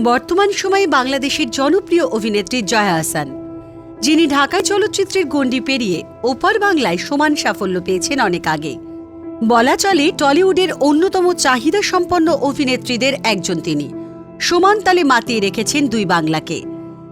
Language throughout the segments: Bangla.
বর্তমান সময়ে বাংলাদেশের জনপ্রিয় অভিনেত্রী জয়া আহসান যিনি ঢাকায় চলচ্চিত্রের গণ্ডি পেরিয়ে ওপার বাংলায় সমান সাফল্য পেয়েছেন অনেক আগে। বলা চলে, টলিউডের অন্যতম চাহিদা সম্পন্ন অভিনেত্রীদের একজন তিনি। সমান তালে মাতিয়ে রেখেছেন দুই বাংলাকে।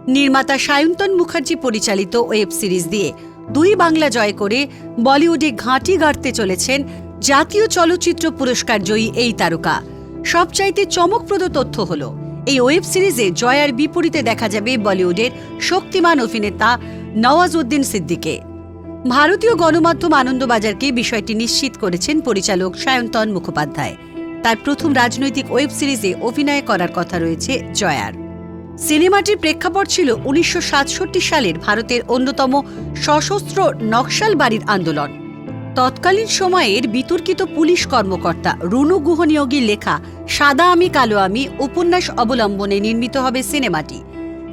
নির্মাতা সায়ন্তন মুখার্জি পরিচালিত ওয়েব সিরিজ দিয়ে দুই বাংলা জয় করে বলিউডে ঘাঁটি গাড়তে চলেছেন জাতীয় চলচ্চিত্র পুরস্কার জয়ী এই তারকা। সবচাইতে চমকপ্রদ তথ্য হল এই ওয়েব সিরিজে জয়ার বিপরীতে দেখা যাবে বলিউডের শক্তিমান অভিনেতা নওয়াজউদ্দিন সিদ্দিকে। ভারতীয় গণমাধ্যম আনন্দবাজারকে বিষয়টি নিশ্চিত করেছেন পরিচালক সায়ন্তন মুখোপাধ্যায়। তার প্রথম রাজনৈতিক ওয়েব সিরিজে অভিনয় করার কথা রয়েছে জয়ার। সিনেমাটির প্রেক্ষাপট ছিল উনিশশো সাতষট্টি সালের ভারতের অন্যতম সশস্ত্র নকশাল বাড়ির আন্দোলন। তৎকালীন সময়ের বিতর্কিত পুলিশ কর্মকর্তা রুনু গুহ গুহনিয়োগীর লেখা সাদা আমি, কালো আমি উপন্যাস অবলম্বনে নির্মিত হবে সিনেমাটি।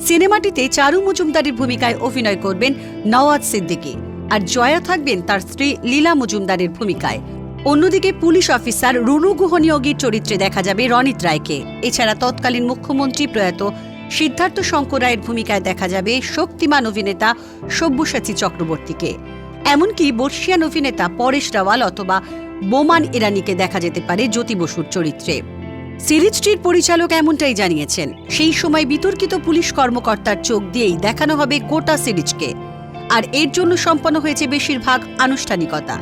সিনেমাটিতে চারু মজুমদারের ভূমিকায় অভিনয় করবেন নওয়াজ সিদ্দিকী আর জয়া থাকবেন তার স্ত্রী লীলা মজুমদারের ভূমিকায়। অন্যদিকে পুলিশ অফিসার রুনু গুহনিয়োগীর চরিত্রে দেখা যাবে রনিত রায়কে। এছাড়া তৎকালীন মুখ্যমন্ত্রী প্রয়াত সিদ্ধার্থ শঙ্কর রায়ের ভূমিকায় দেখা যাবে শক্তিমান অভিনেতা সব্যসাচী চক্রবর্তীকে। এমনকি বর্ষিয়ান অভিনেতা পরেশ রাওয়াল অথবা বোমান ইরানিকে দেখা যেতে পারে জ্যোতি বসুর চরিত্রে। সিরিজটির পরিচালক এমনটাই জানিয়েছেন, সেই সময় বিতর্কিত পুলিশ কর্মকর্তার চোখ দিয়েই দেখানো হবে গোটা সিরিজকে। আর এর জন্য সম্পন্ন হয়েছে বেশিরভাগ আনুষ্ঠানিকতা।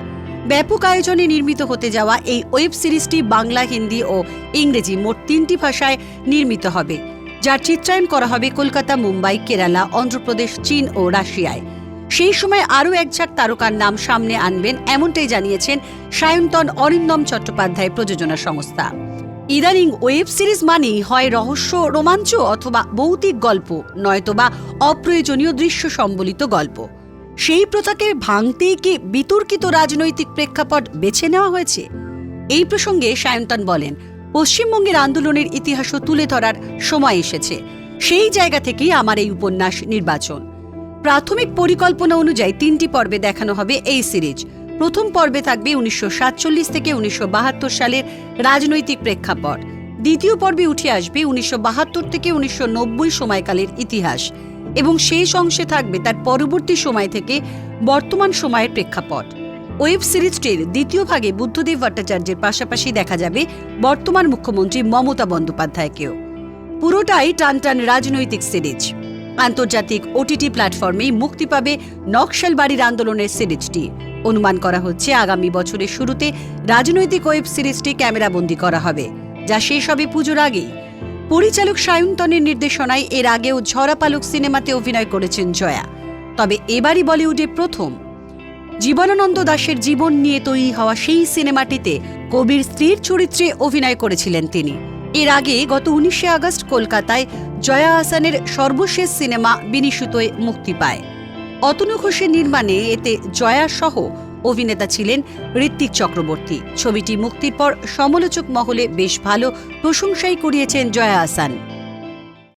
ব্যাপক আয়োজনে নির্মিত হতে যাওয়া এই ওয়েব সিরিজটি বাংলা, হিন্দি ও ইংরেজি মোট তিনটি ভাষায় নির্মিত হবে, যার চিত্রায়ন করা হবে কলকাতা, মুম্বাই, কেরালা, অন্ধ্রপ্রদেশ, চীন ও রাশিয়ায়। সেই সময় আরও এক ঝাঁক তারকার নাম সামনে আনবেন এমনটাই জানিয়েছেন সায়ন্তন অরিন্দম চট্টোপাধ্যায় প্রযোজনা সংস্থা। ইদানিং ওয়েব সিরিজ মানেই হয় রহস্য, রোমাঞ্চ অথবা ভৌতিক গল্প, নয়তোবা অপ্রয়োজনীয় দৃশ্য সম্বলিত গল্প। সেই প্রথাকে ভাঙতেই কি বিতর্কিত রাজনৈতিক প্রেক্ষাপট বেছে নেওয়া হয়েছে? এই প্রসঙ্গে সায়ন্তন বলেন, পশ্চিমবঙ্গের আন্দোলনের ইতিহাসও তুলে ধরার সময় এসেছে। সেই জায়গা থেকেই আমার এই উপন্যাস নির্বাচন। প্রাথমিক পরিকল্পনা অনুযায়ী তিনটি পর্বে দেখানো হবে এই সিরিজ। প্রথম পর্বে থাকবে উনিশশো সাতচল্লিশ থেকে উনিশশো বাহাত্তর সালের রাজনৈতিক প্রেক্ষাপট। দ্বিতীয় পর্বে উঠে আসবে উনিশশো বাহাত্তর থেকে উনিশশো নব্বই সময়কালের ইতিহাস এবং শেষ অংশে থাকবে তার পরবর্তী সময় থেকে বর্তমান সময়ের প্রেক্ষাপট। ওয়েব সিরিজটির দ্বিতীয় ভাগে বুদ্ধদেব ভট্টাচার্যের পাশাপাশি দেখা যাবে বর্তমান মুখ্যমন্ত্রী মমতা বন্দ্যোপাধ্যায়কেও। পুরোটাই টানটান রাজনৈতিক সিরিজ। আন্তর্জাতিক ওটিটি প্ল্যাটফর্মেই মুক্তি পাবে নকশাল বাড়ির আন্দোলনের সিরিজটি। অনুমান করা হচ্ছে আগামী বছরের শুরুতে রাজনৈতিক ওয়েব সিরিজটি ক্যামেরাবন্দি করা হবে, যা শেষ হবে পুজোর আগেই। পরিচালক সায়ন্তনের নির্দেশনায় এর আগেও ঝরাপালক সিনেমাতে অভিনয় করেছেন জয়া। তবে এবারই বলিউডে প্রথম। জীবনানন্দ দাশের জীবন নিয়ে তৈরি হওয়া সেই সিনেমাটিতে কবির স্ত্রীর চরিত্রে অভিনয় করেছিলেন তিনি। এর আগে গত উনিশে আগস্ট কলকাতায় জয়া আহসানের সর্বশেষ সিনেমা বিনিশুতোয় মুক্তি পায়। অতনু ঘোষের নির্মাণে এতে জয়া সহ অভিনেতা ছিলেন ঋত্বিক চক্রবর্তী। ছবিটি মুক্তির পর সমালোচক মহলে বেশ ভালো প্রশংসাই করিয়েছেন জয়া আহসান